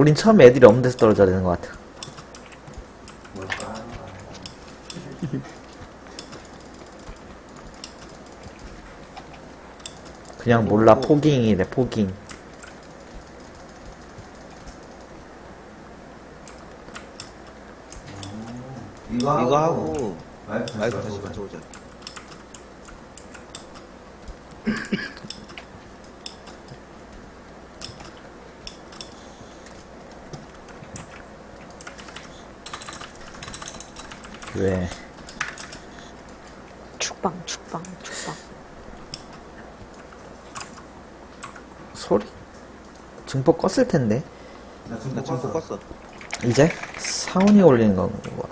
우린 처음에 애들이 없는 데서 떨어져야 되는 것 같아. 그냥 몰라 포깅이래 포깅. 이거, 이거 하고 마이크 다시 가져오자. 가져오자. 왜? 축방, 축방, 축방. 소리? 증폭 껐을 텐데. 나 지금 나 지금 못못 봤어. 이제 사운이 올리는 건 뭐야?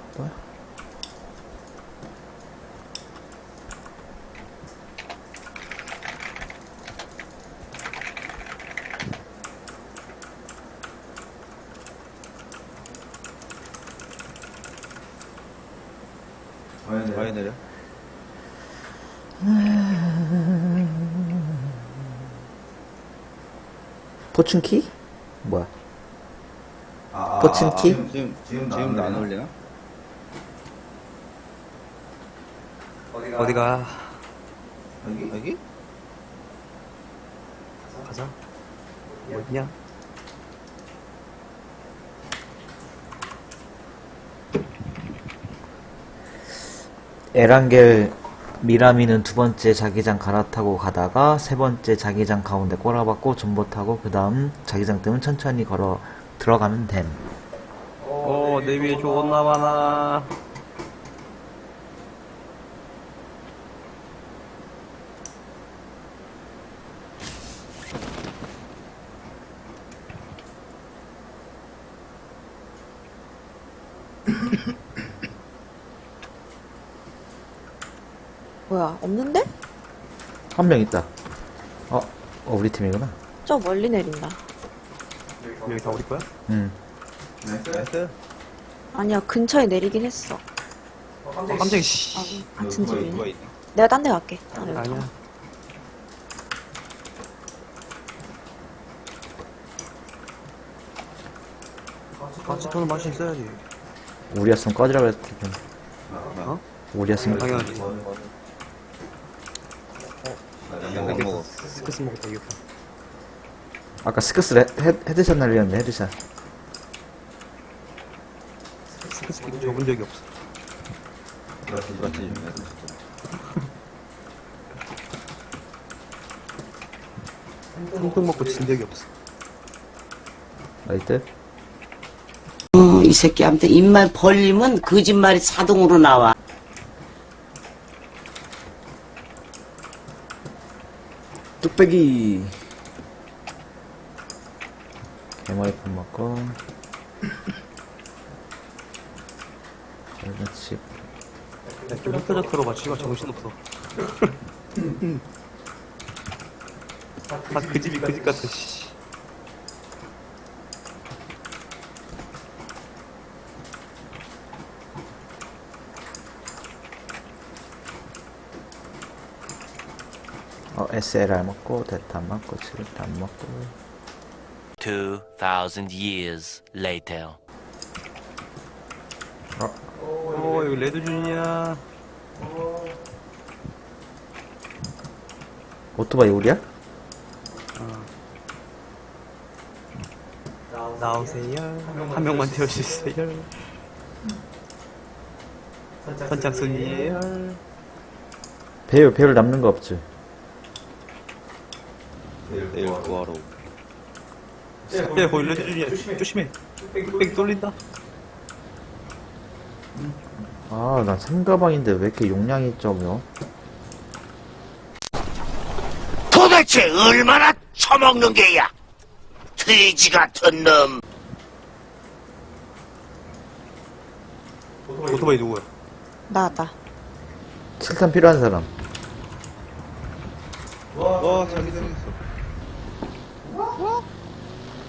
많이 많이 내려. 내려. 포춘키? 뭐야? 아, 아, 포친키? 지금, 지금 지금 지금도 안 나오려나? 올리나? 어디가? 어디가 여기? 여기? 가자 뭐 있냐 에란겔 미라미는 두 번째 자기장 갈아타고 가다가 세 번째 자기장 가운데 꼬라박고 존버 타고 그 다음 자기장 뜨면 천천히 걸어 들어가면 됨. 어내 위에 존나 많아 뭐야, 없는데? 한 명 있다. 어, 어, 우리 팀이구나. 저 멀리 내린다. 여기 다 우리 거야? 응. 나이스. 나이스. 아니야, 근처에 내리긴 했어. 어, 깜짝이 씨 아, 같은 누가 집이네. 내가 딴 데 갈게. 아, 여기 아니야 가봐. 같이 돈을 마시 있어야지 우리였으면 꺼지라 그랬을 텐데. 어? 우리였으면 당연하지 양안 먹어. 스크스 먹었다 이겼다 아까 스크스 레, 헤, 헤드샷 날리었네 헤드샷. 스크스 끼고 접은 적이 없어 그렇지. 그렇지. 삼등 먹고 진 적이 없어 나이트. 어, 이 새끼한테 입만 벌리면 거짓말이 자동으로 나와. 뚝배기. 개머리판 먹고. 흩어져 들어봐 씨발 정신없어 다 그 집이 그 집 같아 씨 SLR 먹고, 대탄 먹고, 칠탄 먹고. 2,000 years later. 어 여기 레드 준이야 오토바이 우리야? 나오세요 한 명만 태워주세요 선착순이에요 배율, 배율 남는 거 없지? 내일 구하러. 야 거기 레드준이야 조심해 뚝배기 뚫린다 아, 난 삼가방인데 왜 이렇게 용량이 적요? 도대체 얼마나 처먹는 게야? 돼지 같은 놈. 오토바이 누구야? 나, 나. 칠탄 필요한 사람. 와 자기 생겼어.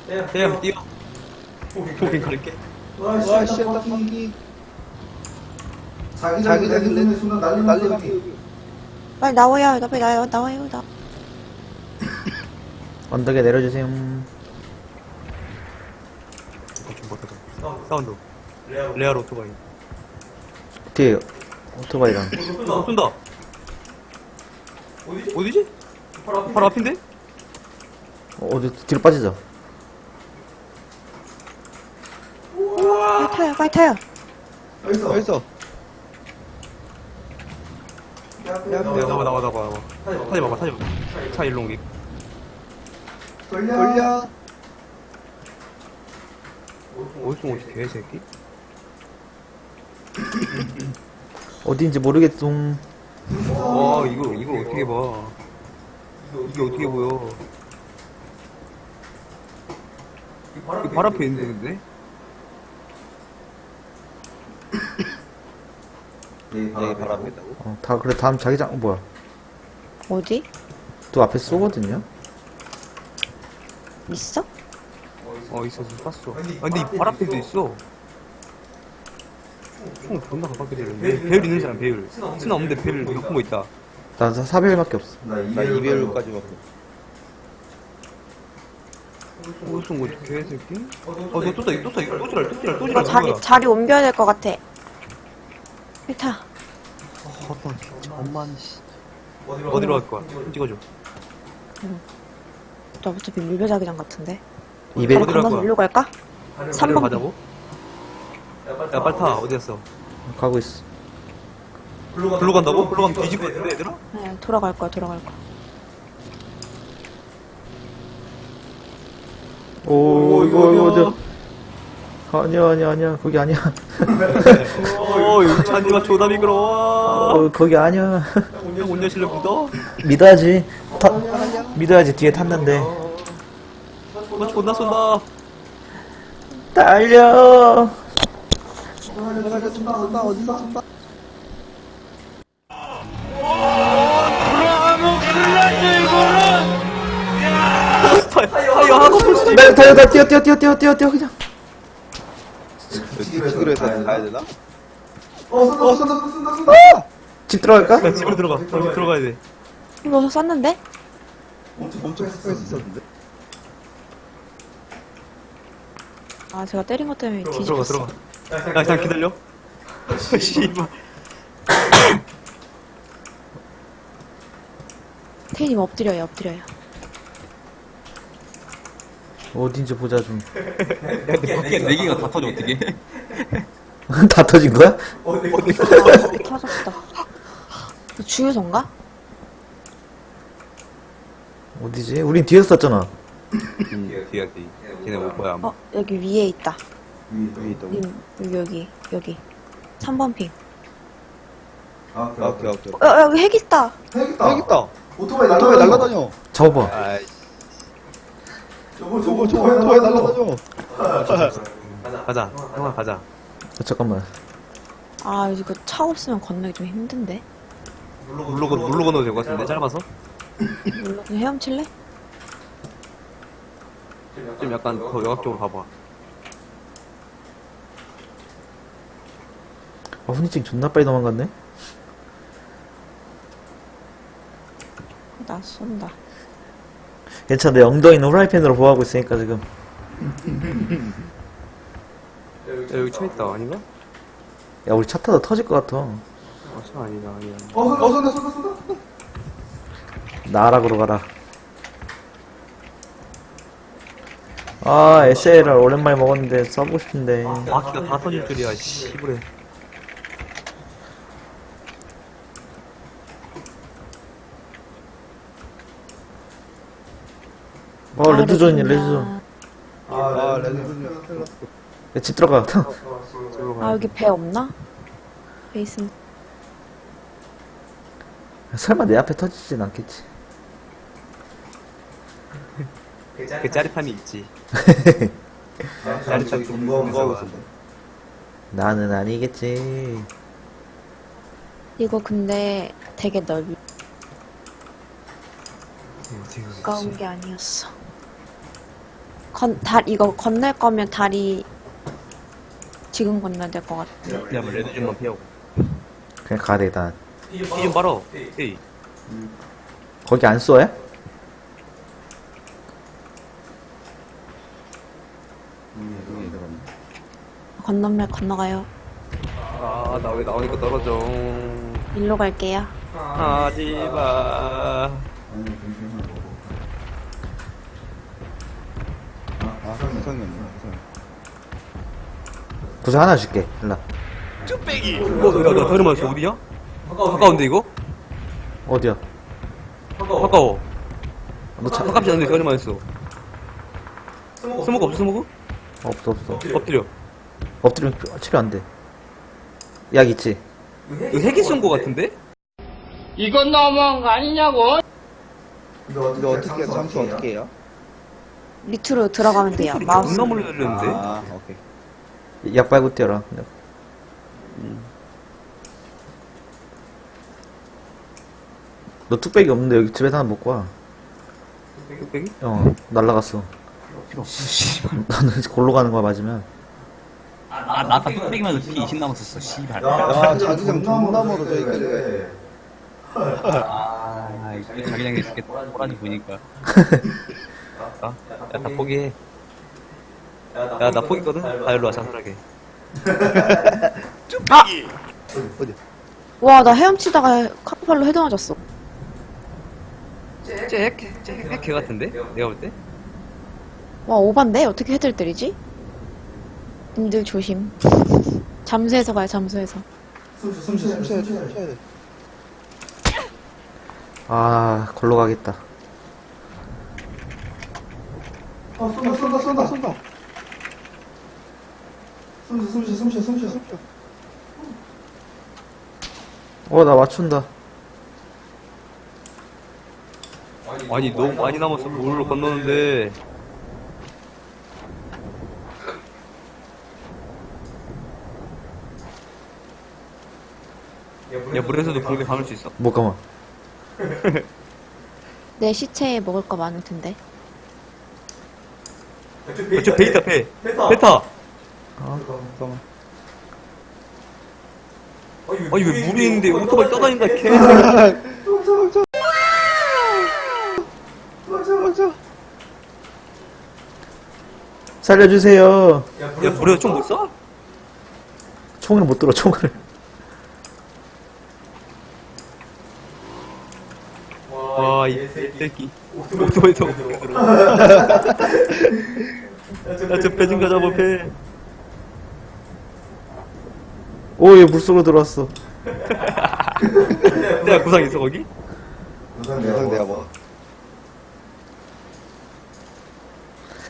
대야 뛰어 포빙 가릴게 와, 씨, 딱기 자기 자기 자기 내 순간 날리는 소리. 빨리 나와요, 나 빨리 나와요, 나와요, 나. 언덕에 내려주세요. 사운드. 레알 오토바이. 뒤에 오토바이랑. 쏜다, 쏜다. 어디지? 바로 앞인데? 어, 어디 뒤로 빠지자. 빨리 타요, 빨리 타요. 여기 있어. 어디 있어? 야, 나와, 나와, 나와, 나와. 타지 마봐, 타지 마. 차 일로 옮기. 돌려. 돌려. 어디서 오지, 개새끼? 어딘지 모르겠어. 와, 이거, 이거 어떻게 봐. 이게 어떻게 보여. 이발 앞에 있는데, 근데? 네, 네, 있다고? 어, 다 그래 다음 자기장 어, 뭐야? 어디? 또 앞에 쏘거든요. 있어? 어, 있어, 있어, 쐈어. 아, 근데 이 발 앞에도 있어. 총 존나 가깝게 되는데. 배율 있는 사람, 배율. 스나 없는데 배율 높은 거 있다. 나 4배율밖에 없어. 나나 2배율까지 2배율까지 먹고. 어디서 온 거지, 개새끼? 어, 너또 쏴, 또 쏴, 또 지랄, 또 지랄, 또 이거 지랄. 자리, 자리 옮겨야 될 것 같아. 빨리 타. 어떤 천만 씨. 어디로 갈 거야? 좀 찍어줘. 저 어차피 밀배자기장 같은데. 2배 바로 어디로 갈 건너서 거야? 일로 갈까? 어디로 3번. 가자고? 야, 빨리 타. 어디 갔어? 가고 있어. 글로 간다고? 글로 가면 뒤집어야 돼, 얘들아? 네, 돌아갈 거야, 돌아갈 거야. 오 이거 이거 저 아니야 아니야 아니야 거기 아니야. 어, 여기 찬이가 조다 미끄러워. 어 거기 아니야. 형 온녀 실력 믿어? 믿어야지. 타, 믿어야지 뒤에 탔는데. 나 존나 쏜다. 달려. 타이어 하고 풀나 달려 달 뛰어 뛰어 뛰어 뛰어 뛰어 뛰어 그냥. 뒤로 해서 가야 되나? 어, 쏜다, 쏜다, 쏜다, 쏜다. 집 들어갈까? 나 집으로 들어가. 나집 들어가야 돼. 이거 쐈는데? 엄청 했었는데? 아, 제가 때린 것 때문에 들어가, 뒤집혔어. 들어가. 야, 그냥 기다려. 씨발. 태인님 엎드려요, 엎드려요. 어딘지 보자 좀. 밖에 네 개가 다 터져, 어떻게? 다 터진 거야? 터졌다. 이거 주유소인가? 어디지? 우린 뒤에서 쐈잖아. 응, 뒤야, 뒤. 걔네 올 거야, 아마. 어, 여기 위에 있다. 위에 있다고? 님, 여기, 여기, 여기. 3번 핑. 아, 아, 오케이, 오케이. 어, 어, 여기 핵 있다. 핵 있다. 여기 있다. 오토바이 오토바이 날라다녀. 날라다녀. 접어. 아이, 저거, 저거, 저거, 저거, 오토바이 날라다녀. 가자. 형아, 가자. 어, 잠깐만. 아, 이거 차 없으면 건너기 좀 힘든데. 물로, 건- 물로 건너도 될 것 같은데, 짧아서? 물론 그냥 헤엄칠래? 좀 약간 더 쪽으로 가봐. 아, 훈이증 존나 빨리 도망갔네. 나 쏜다. 괜찮아. 내 엉덩이는 후라이팬으로 보호하고 있으니까 지금. 야, 여기 차 있다, 아닌가? 야, 우리 차 타다 터질 것 같아. 아, 차 아니다, 아니야. 어, 쏜다, 어, 쏜다, 쏜다, 쏜다. 나락으로 가라. 아, SLR 오랜만에 먹었는데 써보고 싶은데. 바퀴가 다 터질 줄이야, 씨부래. 어, 레드존이야, 레드존. 아. 야, 집 들어가. 저기로 아, 가야 여기 배 없나? 배 있으면. 설마 내 앞에 터지진 않겠지. 그 짜릿함이 있지. 짜릿하게 공부하고 있어. 나는 아니겠지. 이거 근데 되게 넓이 가까운 게 아니었어. 건, 달, 이거 건널 거면 다리 지금 건너야 될 것 같아. 야, 뭐 레드 좀만 피하고. 그냥 가야 되겠다. 이좀 봐라. 에이. 거기 안 쏘야? 건너면 건너가요. 아, 나 왜 나오니까 떨어져. 일로 갈게요. 하지 마. 아니, 병신만 먹어. 아. 구상 하나 줄게. 일로. 와. 어, 야, 나 다른 말했어. 어디야? 가까운데, 이거? 어디야? 가까워. 너 차, 가깝지 않은데, 다른 말했어. 스모그 없어, 스모그? 없어, 없어. 엎드려. 엎드리면 치료 안 돼. 약 있지? 이거 핵이 쏜 거 같은데? 이거 이거 어떻게, 어떻게, 잠수 어떻게 해요? 밑으로 들어가면 돼요. 마우스. 존나 멀리 들렸는데? 아, 오케이. 약 빨고 뛰어라. 그냥. 너 뚝배기 없는데 여기 집에서 하나 먹고 와. 뚝배기? 어, 날라갔어. 너는 골로 가는 거야, 맞으면. 아, 나 아까 뚝배기만 피 20 남았었어, 씨발. 야, 자기장 존나 멀어져, 이거. 아, 자기장에 있을게 호란이 보니까. 아, 야, 나 포기해. 야, 나 포기거든? 가, 일로 와, 자살하게. 와, 나 헤엄치다가 카프팔로 헤드 맞았어. 쟤 핵, 쟤 핵, 핵, 개 같은데? 내가 볼 때? 와, 오반데? 어떻게 헤드를 때리지? 님들 조심. 잠수해서 가요, 잠수해서. 숨 쉬어, 숨 쉬어, 숨 쉬어, 숨 쉬어. 쳐야 돼. 아, 골로 가겠다. 어, 쏜다, 쏜다, 쏜다, 쏜다. 숨 쉬어, 숨 쉬어, 숨 쉬어, 숨 쉬어, 숨 쉬어. 어, 나 맞춘다. 아니, 너무 많이 남았어. 물로 건너는데. 야, 물에서도 붕대 감을 수 있어? 못 가만. 내 시체에 먹을 거 많을 텐데. 야, 저 베이타, 베. 베타! 잠깐만. 아니, 왜 물이 있는데 오토바이 떠다닌다, 개. 살려주세요. 야, 물에서 총못 쏴? 총을 못 들어, 총을. 와, 이 새끼. 오토바이 타고 들어. 야, 저배좀 가져봐, 배. 오, 얘 물속으로 들어왔어. 내가 구상 있어, 거기? 우선 대상 내가 먹어. 뭐.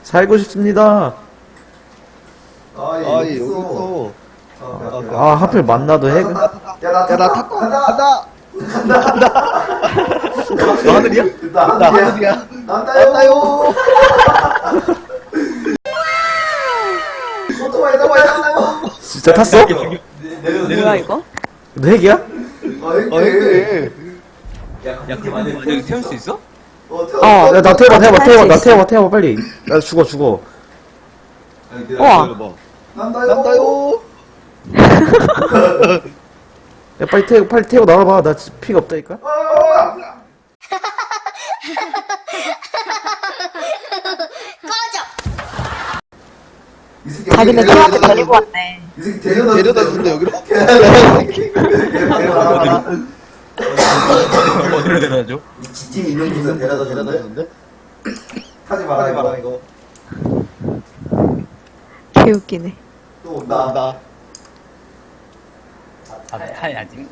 살고 싶습니다. 아, 아, 여기 있어. 아, 야, 아, 하필 만나도 핵. 야, 나 야, 나 탔다. 간다. 너 하늘이야? 나나 하늘이야. 하늘이야. 난다요. 오토바이 오토바이 난다요. 진짜 탔어? 뭐야, 이거? 너 핵이야? 이게. 그래. 야, 그만 여기 태울 수 있어? 어, 태워. 어, 야, 나 태워봐, 태워봐, 태워봐, 나. 태워봐, 태워봐, 빨리. 나 죽어, 죽어. 우와. 뭐. 난다요. 난다요. 야, 빨리 태워, 빨리 태워 나와봐. 나 지- 피가 없다니까? 이 새끼 자기네 저한테 준다. 데리고 왔네. 이 새끼 데려다 데려다 준다. 여기로. 어디로 데려다줘? 지팀 있는 곳에 데려다 데려다 주는데 주는데? 타지 마라 하지 마라, 이거. 이거. 개웃기네. 또 온다. 나. 아, 타야지.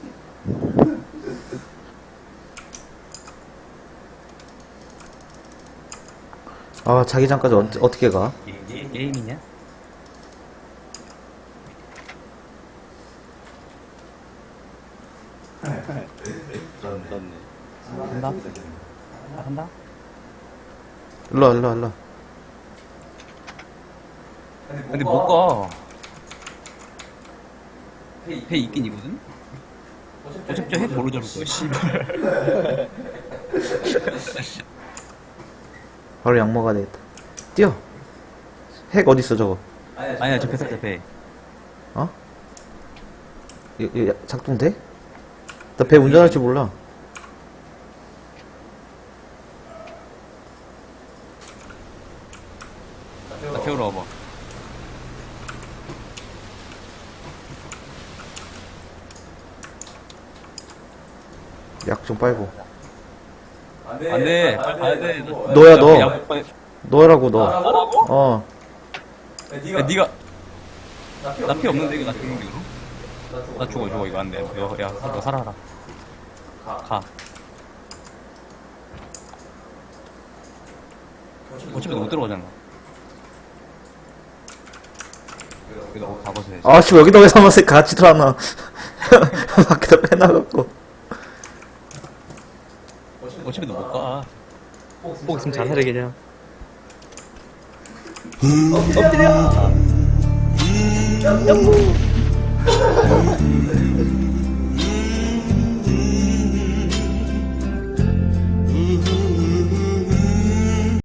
아, 자기장까지 어, 어떻게 가? 게, 게임이냐? 졌네. 한다? 한다? 일로와, 일로와, 일로와. 근데 못 가. 배 있긴 이거든? 어차피 저핵 모르 잡을 거야, 씨발. 바로 약 먹어야 되겠다. 뛰어! 핵 어딨어, 저거? 아니야, 저배 살자, 배. 어? 이거, 이거 작동돼? 나 배 운전할지 몰라. 나 태우러 와봐. 약 좀 빨고. 안 돼. 안 돼. 너야, 뭐 너. 너라고 너. 아, 뭐라고? 어. 야, 네가 나 피 없는데 이거 나 태우는 기로 나 죽어, 죽어, 이거 안 돼. 야, 야, 너 살아라. 가. 어차피 너못 들어가잖아. 여기다 옷다 벗어야지. 아씨, 여기다 왜 사무실 같이 들어놔. 밖에다 빼놔갖고. 어차피 너 못 가. 꼭 있으면 자살해 그냥. 엎드려. Thank you.